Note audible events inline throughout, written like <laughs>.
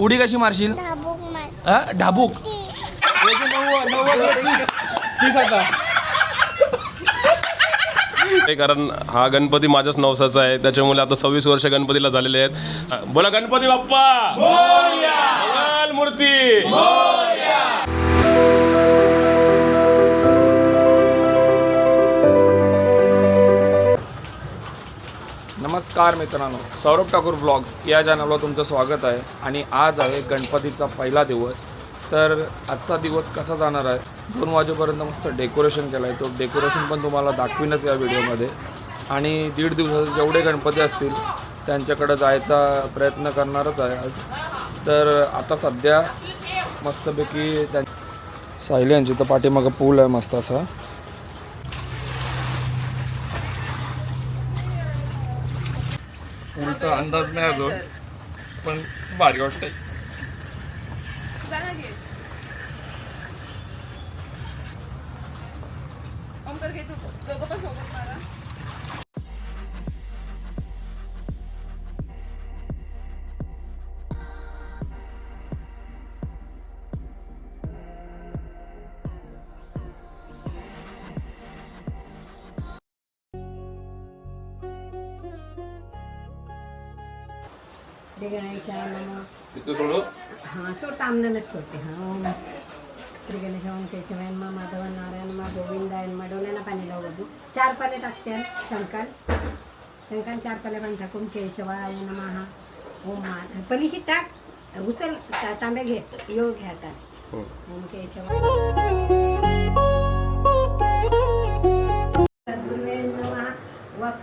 उडी कशी मारशील? धाबूक मार हा? ढाबूक ते. कारण हा गणपती माझ्याच नवसाचा आहे. त्याच्यामुळे आता सव्वीस वर्ष गणपतीला झालेले आहेत. बोला गणपती बाप्पा! मंगल मूर्ती! नमस्कार मित्रांनो सौरभ ठाकूर ब्लॉग्स या चॅनलवर तुमचं स्वागत आहे. आणि आज आहे गणपतीचा पहिला दिवस. तर आजचा दिवस कसा जाणार आहे? दोन वाजेपर्यंत मस्त डेकोरेशन केलं आहे तो डेकोरेशन पण तुम्हाला दाखवीनच या व्हिडिओमध्ये आणि दीड दिवसाचे जेवढे गणपती असतील त्यांच्याकडं जायचा प्रयत्न करणारच आहे आज. तर आता सध्या मस्तपैकी त्यां सायली यांची तर पाठीमागं पूल आहे मस्त असा. अंदाज नाही अजून पण भारी वाटतंय. श्री गणेशाय नमः। तिथं सोडू? हां सो तामदनच होते हां ओम। श्री गणेश ओम केशवायन मा माधव नारायण मा गोविंदायन मा डोळ्यानं पाणी लावू चार पाले टाकते शंकाल शंकाल चार पाले पाणी टाकून केशवाय नमः ओम मा पलीशी टाक उचल ता- तांब्या घे योग घ्या आता. ओम केशवाय.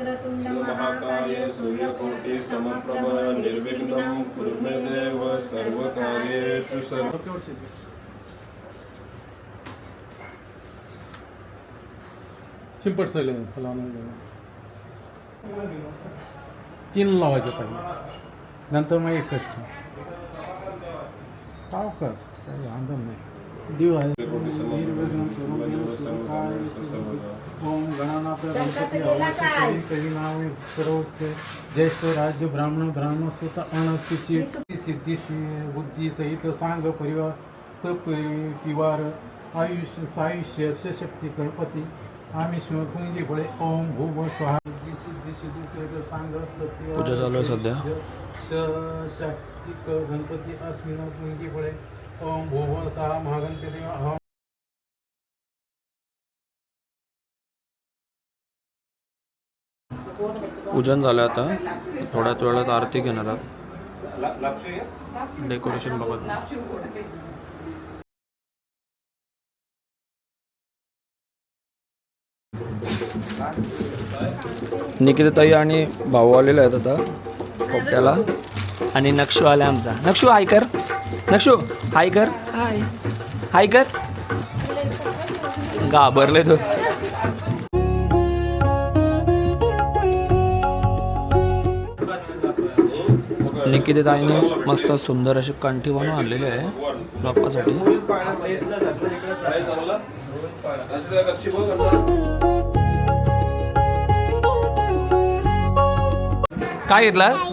वक्रतुंड महाकाय सूर्यकोटि समप्रभ निर्विघ्नं कुरु मे देव सर्वकार्येषु सर्व सगळे फलावून तीन लावायचे पाहिजे नंतर मग एक कष्ट. सावकाश काही आंदोलन नाही. देव आहे. निर्विघ्न ओम गणना गणपति हवन कहि नामे सरोज के जैसे राज्य ब्राह्मण ब्राह्मण सुत अनसुचि सिद्धि बुद्धि सहित सांग परिवार सब आयुष सायुष्य से गणपति आम्ही शिवकुंजी बळे ओम भूव स्वाहा पूजा चालू अस्मिन कुंजी फळे ओम भोव सहा महागणपती पूजन झालं आता. थोड्याच वेळात आरती घेणार आहात. डेकोरेशन बघत निकिताताई आणि भाऊ आलेले आहेत आता. कोपट्याला आणि नक्षू आला आमचा. नक्षू हाय कर. नक्षू हाय कर. हाय हाय कर. घाबरले तो. निकिताईने मस्त सुंदर अशी कंठी बनवून आणलेली आहे बाप्पासाठी. काय घेतलास?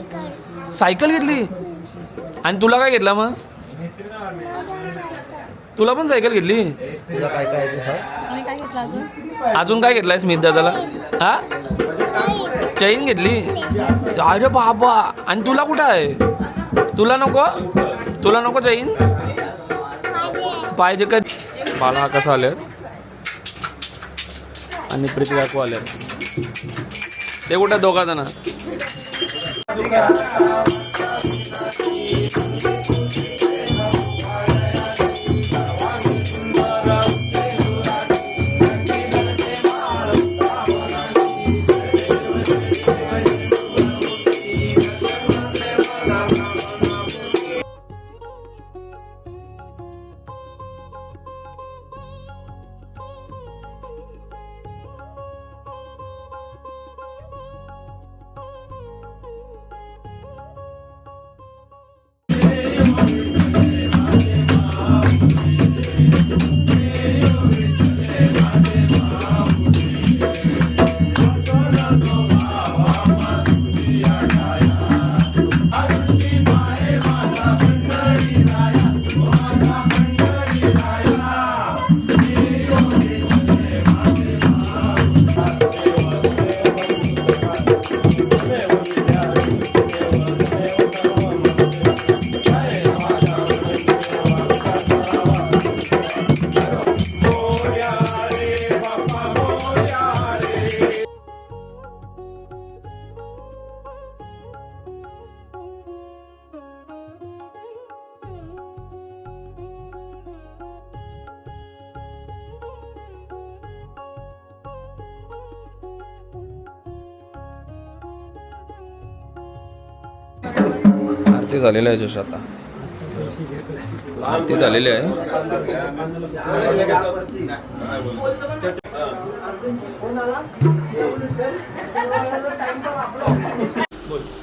सायकल घेतली? आणि तुला काय घेतला मग? तुला पण सायकल घेतली? अजून? काय घेतलाय स्मित दादाला? हा? चैन घेतली. अरे बाबा आणि तुला कुठं आहे? तुला नको? तुला नको चैन? पाहिजे का मला कसं आले आणि प्रीती काकू आले ते कुठं दोघा जण? Lord. आरती झालेली आहे जशी आता. आरती झालेली आहे.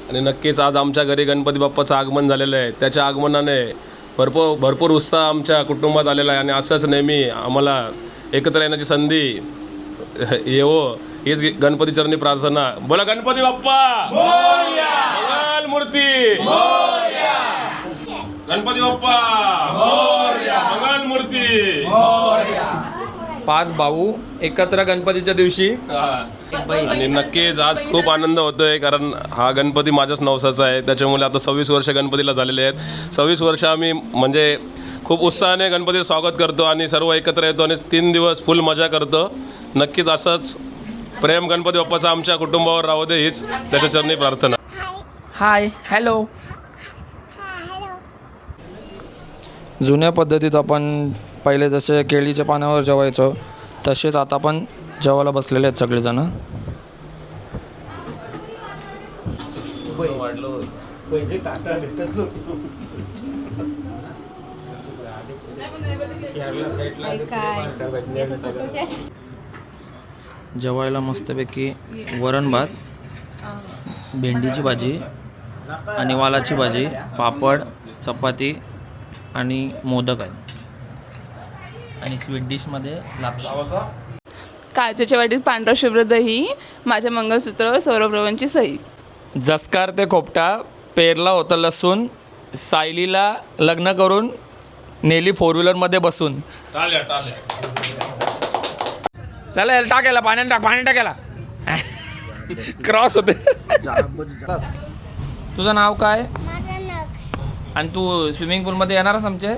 आणि नक्कीच आज आमच्या घरी गणपती बाप्पाचं आगमन झालेलं आहे. त्याच्या आगमनाने भरपूर भरपूर उत्साह आमच्या कुटुंबात आलेला आहे आणि असंच नेहमी आम्हाला एकत्र येण्याची संधी येवो. हीच गणपती चरणी प्रार्थना. बोला गणपती बाप्पा! मूर्ती. गणपती बाप्पा. मंगल मूर्ती. पाच भाऊ एकत्र गणपतीच्या दिवशी. आणि नक्कीच आज खूप आनंद होतोय कारण हा गणपती माझ्याच नवसाचा आहे. त्याच्यामुळे आता सव्वीस वर्ष गणपतीला झालेले आहेत. सव्वीस वर्ष आम्ही म्हणजे खूप उत्साहाने गणपतीचं स्वागत करतो आणि सर्व एकत्र येतो आणि तीन दिवस फुल मजा करतो. नक्कीच असंच प्रेम गणपती बाप्पाचं आमच्या कुटुंबावर राहू दे हीच त्याच्या चरणी प्रार्थना. हाय हॅलो जुन्या पद्धतीत आपण पहिले जसे केळीच्या पानावर जेवायचो तसेच आता पण जेवायला बसलेले आहेत सगळेजण. जेवायला मस्तपैकी वरण भात भेंडीची भाजी आणि वालाची भाजी पापड चपाती आणि मोदक आहेत. आणि स्वीट डिशमध्ये लापशी. काचेच्या वाटीत पांढरा शुभ्र दही माझ्या मंगळसूत्रावर सौरभ्रवांची सही. जसकार ते खोपटा पेरला होता लसूण सायलीला लग्न करून नेली फोर व्हीलरमध्ये बसून. टाळ्या टाळ्या चला टाकायला पाण्यात टाक पाणी टाकायला. <laughs> क्रॉस होते. तुझं नाव काय? आणि तू स्विमिंग पूलमध्ये येणारच आमचे?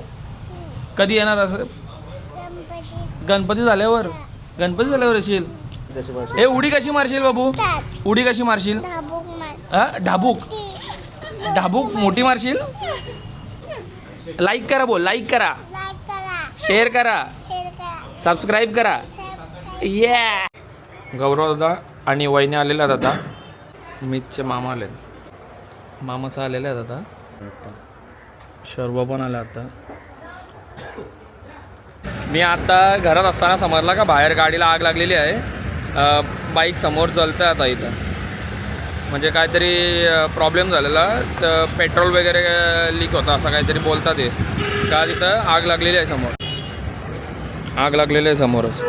कधी येणार असं? गणपती. झाल्यावर? गणपती झाल्यावर येशील? हे उडी कशी मारशील बाबू? उडी कशी मारशील? हा? ढाबूक ढाबूक मोठी मारशील? लाईक करा बोल लाईक करा. शेअर करा. सबस्क्राईब करा. ये गौरव दादा आणि वहिनी आलेल्या आहेत आता मीतचे मामा आले मामाचा आलेले आहेत आता. शर्वा पण आला आता. मी आता घरात असताना समजला का बाहेर गाडीला आग लागलेली आहे. बाईक समोर चलतं आता इथं. म्हणजे काहीतरी प्रॉब्लेम झालेला. तर पेट्रोल वगैरे लीक होता असं काहीतरी बोलतात ते. का तिथं आग लागलेली आहे समोर? आग लागलेली आहे समोरच.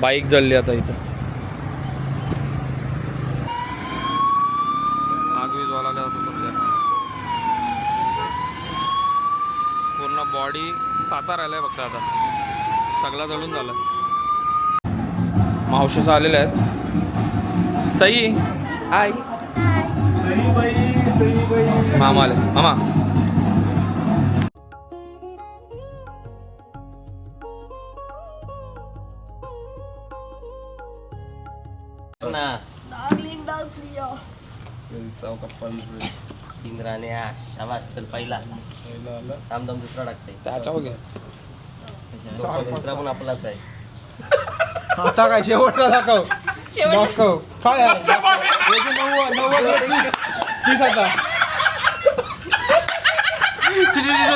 बाईक जळली आता इथं आग विजवाला होतं सध्या पूर्ण बॉडी साचा राहिलाय फक्त आता. सगळा जळून झाला. मावशीचं आलेल्या आहेत. सई. हाय मामा आले. मामा. इंद्राने हा शाबास चल पहिला. थांब दुसरा टाकते त्याच्या वगैरे दुसरा पण आपलाच आहे. आता काय शेवटचा दाखव. दाखव. नव्वद नव्वद. तीस. आता.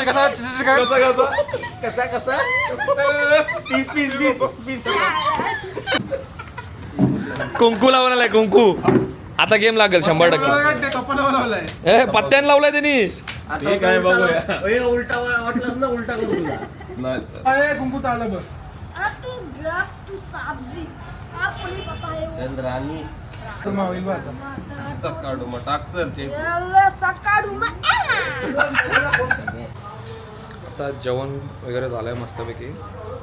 कसा ची, ची, काय? कसा कसा? पीस पीस पीस पीस कुंकू लावलेला आहे कुंकू. आता गेम लागेल शंभर टक्के. लावलंय. ए पत्त्यान लावलाय त्यांनी. उलटा वाटलास ना उलटा करू तुला. आहे, कुंकूचं आलं बघ. चंद्रानी. मग होईल बघ आता. काढू मग टाक चल ते. आता जेवण वगैरे झालं आहे मस्तपैकी.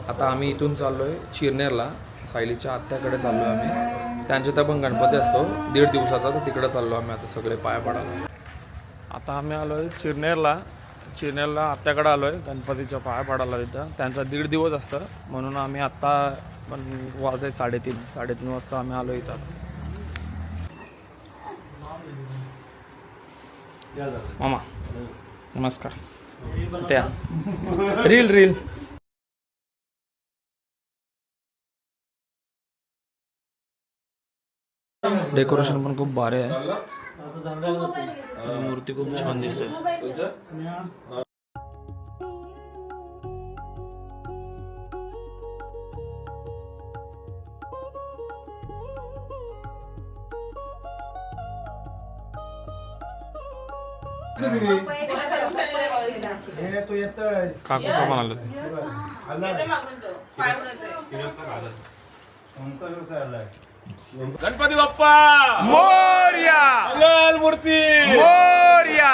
आता आम्ही इथून चाललो आहे चिरनेरला. सायलीच्या आत्याकडे चाललो आहे आम्ही. त्यांच्या तर पण गणपती असतो. दीड दिवसाचा तर तिकडे चाललो आम्ही आता सगळे पाया पडायला. आता आम्ही आलो आहे चिरनेरला. चिरनेरला आत्याकडे आलो आहे गणपतीच्या पाया पडायला तिथं. त्यांचा दीड दिवस असतं. म्हणून आम्ही आत्ता पण वाजले साडेतीन साडेतीन वाजता आम्ही आलो इथं. मामा नमस्कार. त्या <laughs> रील रील. डेकोरेशन पण खूप भारी आहे. मूर्ती खूप छान दिसते. हे तू येतोय काकू का म्हणाले गणपती बाप्पा! मोर्या! मंगल मूर्ती! मोर्या!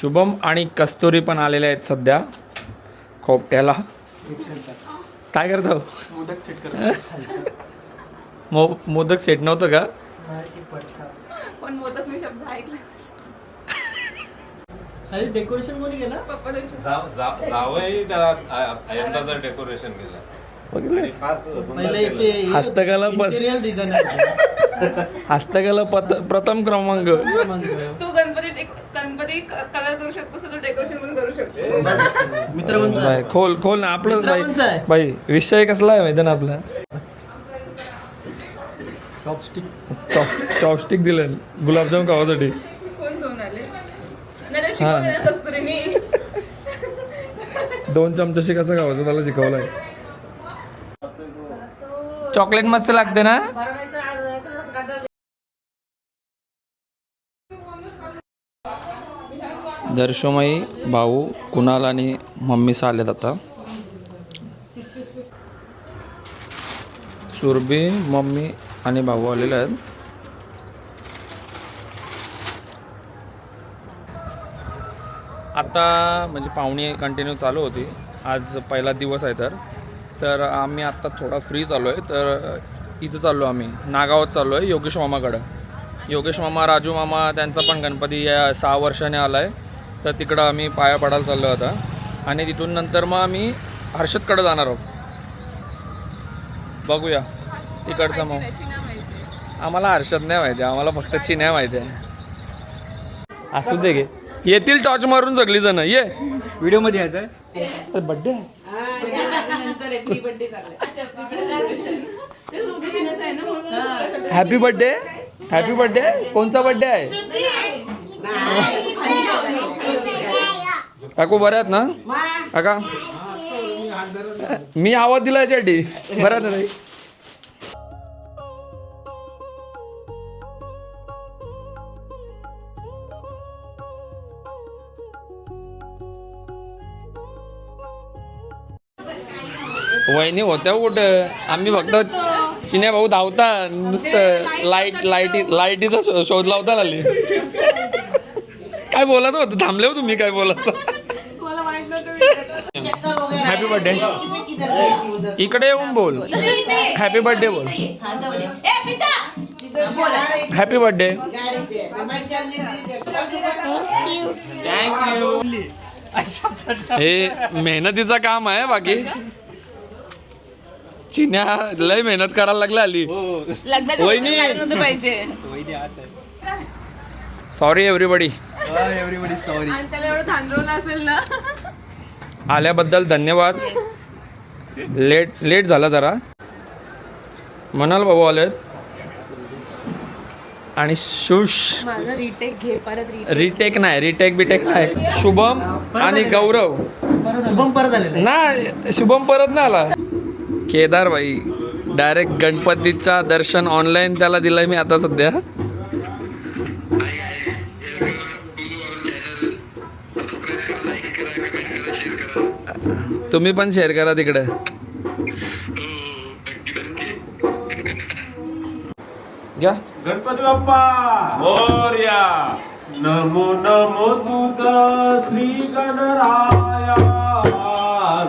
शुभम आणि कस्तुरी पण आलेले आहेत सध्या. खोपट्याला. काय करतो मो मोदक सेट नव्हतं का? पण मोदक डेकोरेशन कोणी केलं? त्याला यंदाचं डेकोरेशन केलं. हस्तकला हस्तकला प्रथम क्रमांक. तू गणपती गणपती कलर करू शकतो तू डेकोरेशन पण करू शकतो मित्र खोल खोल ना आपलं बाई. विषय कसला आहे माहिती ना आपला? चॉपस्टिक चॉप चॉपस्टिक दिलं गुलाबजाम खावासाठी कोण घेऊन आले नाही नाही शिकवलेलं कस्तुरीने दोन चमच्याशी कसं खावायचं त्याला शिकवलंय. चॉकलेट मस्त लागते ना? दर्शोमयी भाऊ कुणाल आणि मम्मीस आलेत आता. सुरभी मम्मी आणि भाऊ आलेले आहेत. आता म्हणजे पाहुणी कंटिन्यू चालू होती. आज पहिला दिवस आहे तर. तर आम्ही आत्ता थोडा फ्री चालू आहे. तर इथं चाललो आम्ही. नागावात चाललो आहे योगेश मामाकडं. योगेश मामा राजू मामा त्यांचा पण गणपती या सहा वर्षाने आला आहे तर तिकडं आम्ही पाया पडायला चाललो आता. आणि तिथून नंतर मग आम्ही हर्षदकडं जाणार आहोत. बघूया. तिकडचं मग. आम्हाला हर्षद नाही माहिती. आम्हाला फक्त चिन्या माहिती आहे. असू दे घे येतील टॉर्च मारून सगळी जण. ये. व्हिडिओमध्ये यायचं birthday happy birthday happy birthday कोणचा बर्थडे आहे? काकू बऱ्या आहेत ना? काका? मी आवाज दिला याच्यासाठी बऱ्या आहेत वहिनी होत्या कुठं? आम्ही फक्त चिन्या भाऊ धावता नुसतं लाइट लाईटी लाईटीचा शो- शोध लावता आली काय बोलायचं होतं? थांबले हो तुम्ही काय बोलायचं हॅपी बर्थडे इकडे येऊन बोल. हॅपी बर्थडे बोल. हॅपी बर्थडे हे मेहनतीचं काम आहे बाकी. चिन्या लय मेहनत करायला लागला आली. लग्नात वहिनी. नव्हतं पाहिजे. सॉरी एव्हरीबडी एव्हरीबडी सॉरी त्याला एवढं असेल ना? आल्याबद्दल धन्यवाद. लेट लेट झाला जरा. म्हणाल बाबू आलेत. आणि शुश. माझा रिटेक घे परत रिटेक नाही रिटेक बिटेक नाही. शुभम आणि गौरव. शुभम परत आलेला नाही शुभम परत नाही आला. केदार भाई डायरेक्ट गणपतीचा दर्शन ऑनलाईन त्याला दिलंय मी आता सध्या. तुम्ही पण शेअर करा तिकडे. घ्या. गणपती बाप्पा! मोर्या! नमो नमो तुझा श्री गणराया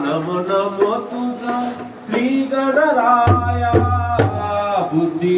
नमो नमो तुझा श्री गणराया बुद्धी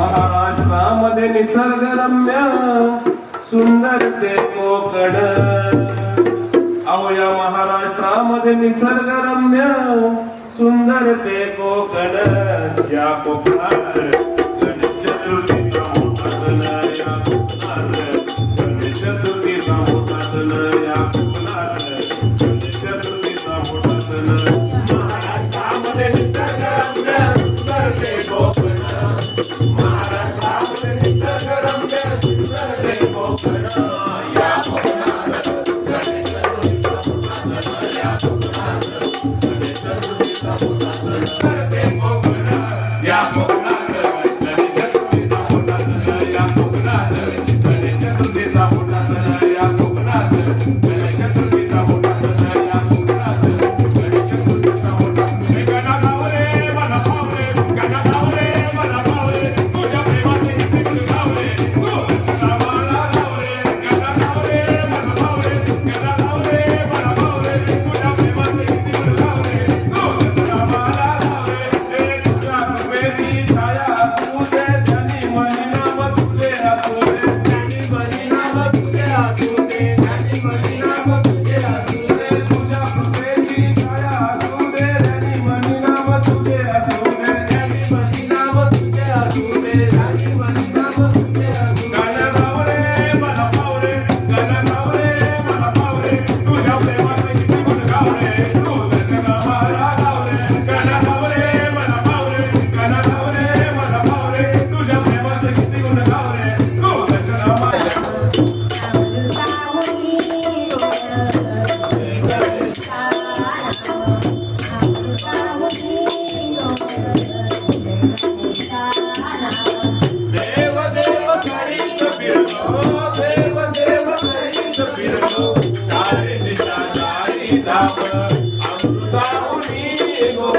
महाराष्ट्रामध्ये निसर्गरम्य सुंदर ते कोकण. अवया महाराष्ट्रामध्ये निसर्गरम्य सुंदर ते कोकण. या कोकणात Gracias. अमृता मुनी गोड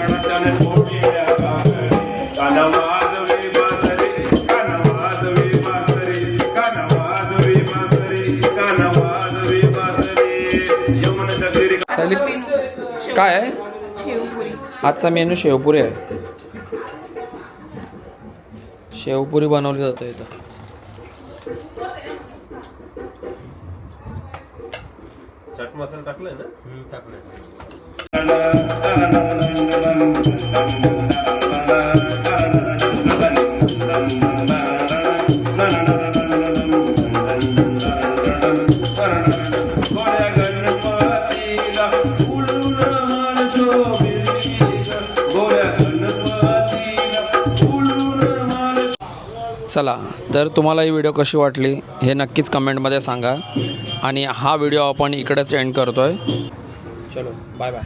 काय आहे? आजचा मेनू शेवपुरी आहे. शेवपुरी बनवली जाते इथं. चाट मसाला टाकलाय ना? टाकलाय. चला तर तुम्हाला ही व्हिडिओ कशी वाटली हे नक्कीच कमेंटमध्ये सांगा. आणि हा व्हिडिओ आपण इकडेच एंड करतो आहे चलो बाय बाय